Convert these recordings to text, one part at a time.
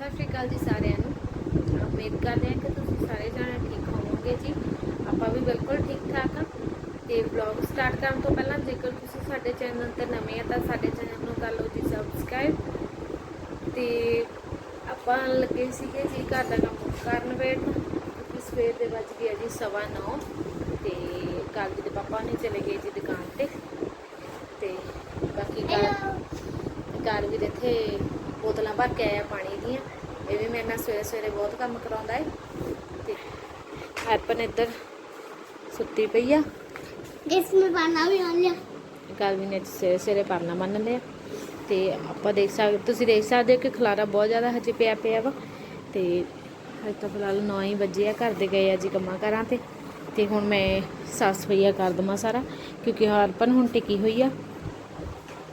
ਸਤਿ ਸ਼੍ਰੀ ਅਕਾਲ ਜੀ ਸਾਰਿਆਂ ਨੂੰ। ਉਮੀਦ ਕਰਦੇ ਹਾਂ ਕਿ ਤੁਸੀਂ ਸਾਰੇ ਜਣੇ ਠੀਕ ਹੋਵੋਗੇ ਜੀ। ਆਪਾਂ ਵੀ ਬਿਲਕੁਲ ਠੀਕ ਠਾਕ ਹਾਂ। ਤੇ ਵਲੌਗ ਸਟਾਰਟ ਕਰਨ ਤੋਂ ਪਹਿਲਾਂ ਜੇਕਰ ਤੁਸੀਂ ਸਾਡੇ ਚੈਨਲ ਤੇ ਨਵੇਂ ਆ ਤਾਂ ਸਾਡੇ ਚੈਨਲ ਨੂੰ ਕਰ ਲਓ ਜੀ ਸਬਸਕ੍ਰਾਈਬ ਤੇ ਆਪਾਂ ਲੱਗੇ ਸੀਗੇ ਜੀ ਘਰ ਦਾ ਕੰਮ ਕਰਨ ਵੇਟ। ਕਿਉਂਕਿ ਸਵੇਰ ਦੇ ਵੱਜ ਗਏ ਆ ਜੀ ਸਵਾ ਨੌ। ਤੇ ਕੱਲ ਦੇ ਪਾਪਾ ਨੇ ਚਲੇ ਗਏ ਜੀ ਦੁਕਾਨ ਤੇ। ਤੇ ਬਾਕੀ ਘਰ ਘਰ ਵੀ ਇੱਥੇ ਬੋਤਲਾਂ ਭਰ ਕੇ ਆਇਆ ਪਾਣੀ ਦੀਆਂ। ਇਹ ਵੀ ਮੇਰੇ ਨਾਲ ਸਵੇਰੇ ਸਵੇਰੇ ਬਹੁਤ ਕੰਮ ਕਰਾਉਂਦਾ ਹੈ ਤੇ ਹੈਪਨ ਇੱਧਰ ਸੁੱਤੀ ਪਈ ਆ। ਇਸ ਨੂੰ ਪਾਣਾ ਵੀ ਆਣ ਲਿਆ। ਕੱਲ ਵੀ ਨੇ ਸਵੇਰੇ ਸਵੇਰੇ ਪਾਣਾ ਮੰਨ ਲਿਆ ਤੇ ਆਪਾਂ ਦੇਖ ਸਕਦੇ ਤੁਸੀਂ ਦੇਖ ਸਕਦੇ ਹੋ ਕਿ ਖਲਾਰਾ ਬਹੁਤ ਜ਼ਿਆਦਾ ਹਜੇ ਪਿਆ ਪਿਆ ਵਾ। ਤੇ ਹਜੇ ਤਾਂ ਫਿਲਹਾਲ 9 ਹੀ ਵਜੇ ਆ ਘਰ ਦੇ ਗਏ ਆ ਜੀ ਕੰਮਾਂ ਕਰਾਂ ਤੇ। ਤੇ ਹੁਣ ਮੈਂ ਸਾਫ਼ ਸਫਾਈਆ ਕਰ ਦਵਾਂ ਸਾਰਾ ਕਿਉਂਕਿ ਹਰਪਨ ਹੁਣ ਟਿੱਕੀ ਹੋਈ ਆ।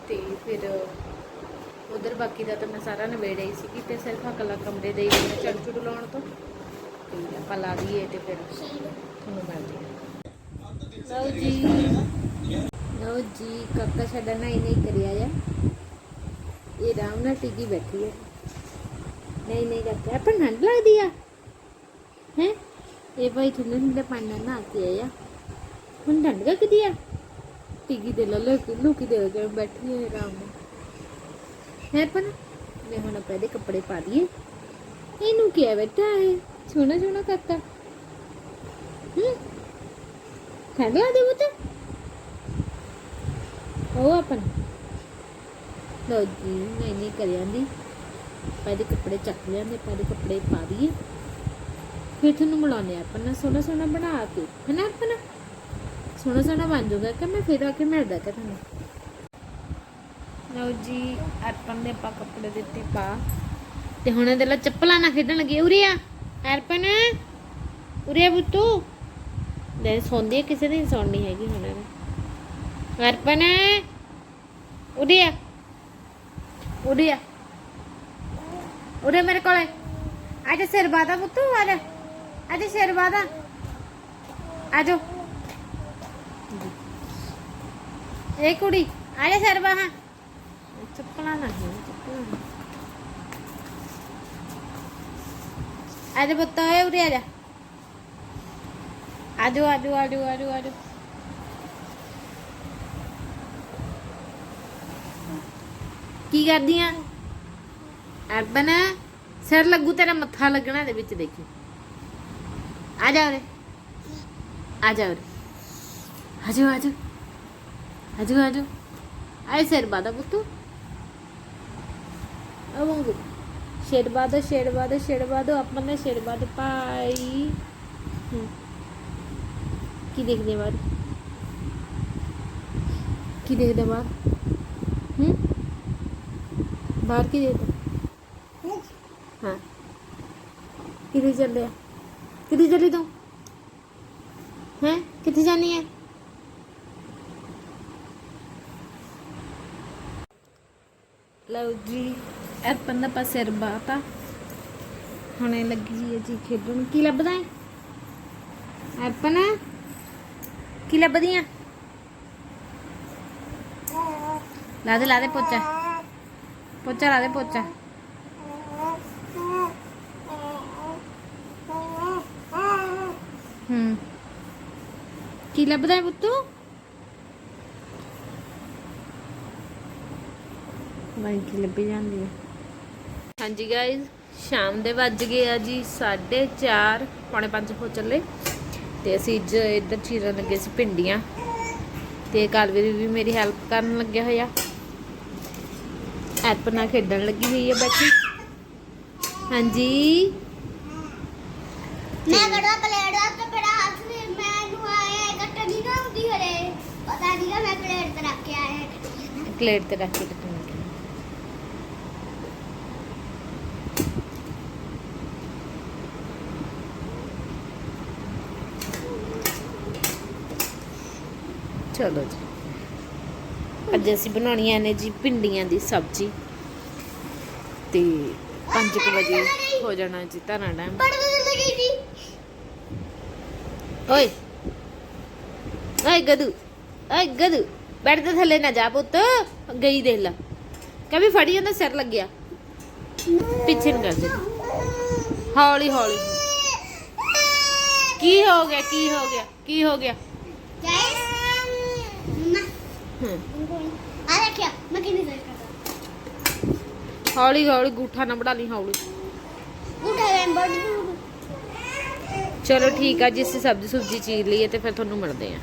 ਤੇ ਫਿਰ ਉਧਰ ਬਾਕੀ ਦਾ ਤਾਂ ਮੈਂ ਸਾਰਾ ਨਵੇੜਿਆ ਹੀ ਸੀਗੀ ਤੇ ਸਿਰਫ ਅਕਲਾ ਕਮਰੇ ਦੇ ਹੀ ਮੈਂ ਝੜ ਝੁੜ ਲਾਉਣ ਤੋਂ। ਤੇ ਆਪਾਂ ਲਾ ਦਈਏ ਤੇ ਫਿਰ ਤੁਹਾਨੂੰ ਮਿਲਦੇ ਹਾਂ ਲਓ ਜੀ। ਲਓ ਜੀ, ਕਾਕਾ ਸਾਡਾ ਨਹੀਂ ਨਹੀਂ ਕਰਿਆ ਆ ਇਹ ਰਾਮ ਨਾਲ ਟਿਕੀ ਬੈਠੀ ਹੈ ਨਹੀਂ ਨਹੀਂ ਕਰਦਾ ਹੈ ਪਰ ਲੱਗਦੀ ਆ। ਹੈ? ਇਹ ਭਾਈ ਠੰਡੇ ਠੰਡੇ ਪਾਣੀ ਨਾਲ ਨਹਾ ਕੇ ਹੁਣ ਠੰਡ ਲੱਗਦੀ ਆ। ਟਿਕੀ ਦੇ ਲੱਲ ਕੇ ਲੁਕੀ ਦੇ ਕੇ ਬੈਠੀ ਹੈ ਆਰਾਮ ਹੈ ਪਰ ਮੈਂ ਹੁਣ ਆਪਣੇ ਦੇ ਕੱਪੜੇ ਪਾ ਦਈਏ ਇਹਨੂੰ ਕੀ ਹੈ ਬੇਟਾ ਹੈ? ਸੋਹਣਾ ਸੋਹਣਾ ਕਾਕਾ ਹੂੰ। ਠੰਡ ਲੱਗਦੀ ਬੁੱਤ ਉਹ ਆਪਨ ਲੋ ਜੀ ਨਹੀਂ ਨਹੀਂ ਕਰ ਜਾਂਦੀ ਪਹਿਲੇ ਕੱਪੜੇ ਚੱਕ ਲਿਆਂਦੇ ਪਹਿਲੇ ਕੱਪੜੇ ਪਾ ਦਈਏ ਫਿਰ ਤੁਹਾਨੂੰ ਮਿਲਾਉਂਦੇ ਆ ਆਪਾਂ ਸੋਹਣਾ ਸੋਹਣਾ ਬਣਾ ਕੇ। ਹਨਾ ਆਪਣਾ? ਸੋਹਣਾ ਸੋਹਣਾ ਬਣ ਜਾਊਗਾ ਕਿ ਮੈਂ ਫਿਰ ਆ ਕੇ ਮਿਲਦਾ ਕਿ ਤੁਹਾਨੂੰ? ਲਓ ਜੀ ਅਰਪਨ ਦੇ ਆਪਾਂ ਕੱਪੜੇ ਦਿੱਤੇ ਪਾ। ਤੇ ਹੁਣ ਇਹਦੇ ਲਈ ਚੱਪਲਾਂ ਨਾ ਖੇਡਣ ਲੱਗੇ। ਉਰੇ ਆ ਅਰਪਨ ਉਰੇ ਬੁੱਤੂ ਦੇ ਸੌਂਦੀ ਕਿਸੇ ਦੀ ਨੀ ਹੈਗੀ ਹੁਣ ਇਹਨੇ ਅਰਪਨ ਉਰੇ ਆ। ਉਰੇ ਆ। ਉਰੇ ਮੇਰੇ ਕੋਲੇ। ਅੱਜ ਸਿਰ ਬਾਦਾ ਪੁੱਤੂ, ਆ ਅੱਜ ਸਿਰ ਬਾਦਾ ਆ ਇਹ ਕੁੜੀ, ਆ ਜਾ ਸਿਰ ਚੱਪਲਾਂ ਨਾ ਅੱਜ ਪੁੱਤ ਓਏ ਉਰੇ ਆ ਜਾ ਆਜੋ ਆਜੋ ਆਜੋ ਆਜੋ ਆਜੋ ਕੀ ਕਰਦੀ ਆ ਅਰਬਨ ਸਿਰ ਲੱਗੂ ਤੇਰਾ ਮੱਥਾ ਲੱਗਣਾ ਦੇ ਵਿੱਚ ਦੇਖੀ ਆ ਜਾ ਉਰੇ ਆ ਜਾ ਉਰੇ ਆਜੋ ਆਜੋ ਆਜੋ ਆਜੋ ਆਏ ਸਿਰ ਬਾਦਾ ਪੁੱਤੂ ਅਵੰਗੂ ਸ਼ੇਰ ਬਾਦਾ ਸ਼ੇਰ ਬਾਦਾ ਸ਼ੇਰ ਬਾਦਾ ਆਪਾਂ ਨੇ ਸ਼ੇਰ ਬਾਦਾ ਪਾਈ ਹੂੰ ਕੀ ਦੇਖਦੇ ਬਾਹਰ ਕੀ ਦੇਖਦੇ ਬਾਹਰ ਹੂੰ ਬਾਹਰ ਕੀ ਦੇਖਦਾ ਹਾਂ ਕਿੱਥੇ ਚੱਲਿਆ ਕਿੱਥੇ ਚੱਲੀ ਤੂੰ ਹੈ ਕਿੱਥੇ ਜਾਣੀ ਹੈ ਲਓ ਜੀ ਦਾ ਹੁਣੇ ਲੱਗੀ ਜੀ ਹੈ ਜੀ ਖੇਡਣ। ਕੀ ਲੱਭਦਾ ਹੈ? ਅਰਪਨ ਕੀ ਲੱਭਦੀਆਂ ਲਾ ਦੇ ਲਾ ਦੇ ਪੋਚਾ। ਪੋਚਾ ਲਾ ਦੇ, ਪੋਚਾ। ਹੂੰ। ਕੀ ਲੱਭਦਾ ਹੈ ਪੁੱਤੂ? ਮੈਂ ਕੀ ਲੱਭੀ ਜਾਂਦੀ ਹੈ? ਹਾਂਜੀ ਗਾਇਜ਼ ਸ਼ਾਮ ਦੇ ਵੱਜ ਗਏ ਆ ਜੀ 4:30 ਪੌਣੇ 5 ਹੋ ਚੱਲੇ। ਤੇ ਅਸੀਂ ਅੱਜ ਇੱਧਰ ਚੀਰਨ ਲੱਗੇ ਸੀ ਭਿੰਡੀਆਂ। ਤੇ ਕਾਲਵੀਰ ਵੀ ਮੇਰੀ ਹੈਲਪ ਕਰਨ ਲੱਗਿਆ ਹੋਇਆ। ਐਪ ਨਾਲ ਖੇਡਣ ਲੱਗੀ ਹੋਈ ਆ ਬੈਠੀ। ਹਾਂਜੀ। ਮੈਂ ਗੜਾ ਪਲੇਟ ਦਾ ਤੇ ਮੇਰਾ ਹੱਥ ਨੇ ਮੈਨੂੰ ਆਇਆ ਗੱਟਾ ਨਹੀਂ ਨਾ ਹਰੇ ਪਤਾ ਨਹੀਂ ਮੈਂ ਪਲੇਟ ਤੇ ਰੱਖ ਕੇ ਪਲੇਟ ਤੇ ਰੱਖ ਕੇ ਚਲੋ ਜੀ। ਅੱਜ ਅਸੀਂ ਬਣਾਉਣੀਆਂ ਨੇ ਜੀ ਭਿੰਡੀਆਂ ਦੀ ਸਬਜ਼ੀ। ਤੇ 5:00 ਵਜੇ ਹੋ ਜਾਣਾ ਜੀ ਧਰਨ ਟਾਈਮ ਓਏ। ਓਏ ਗਦੂ। ਓਏ ਗਦੂ, ਬੈਠ ਤੇ ਥੱਲੇ ਨਾ ਜਾ ਪੁੱਤ। ਗਈ ਦੇਖ ਲੈ। ਕਭੀ ਫੜੀ ਜਾਂਦਾ ਸਿਰ ਲੱਗਿਆ। ਪਿੱਛੇ ਨੂੰ ਕਰ ਹੌਲੀ ਹੌਲੀ ਕੀ ਹੋ ਗਿਆ, ਕੀ ਹੋ ਗਿਆ, ਕੀ ਹੋ ਗਿਆ? ਆ ਦੇਖਿਆ ਮੈਂ ਕਿੰਨੀ ਦੇਰ ਕਰਦਾ। ਹੌਲੀ ਹੌਲੀ ਗੂਠਾ ਨਾ ਬੜਾ ਲਈ ਹੌਲੀ। ਮੈਂ ਬੜ ਚਲੋ ਠੀਕ ਆ ਜੀ ਅਸੀਂ ਸਬਜ਼ੀ ਸੁਬਜ਼ੀ ਚੀਰ ਲਈਏ ਤੇ ਫਿਰ ਤੁਹਾਨੂੰ ਮਿਲਦੇ ਆ।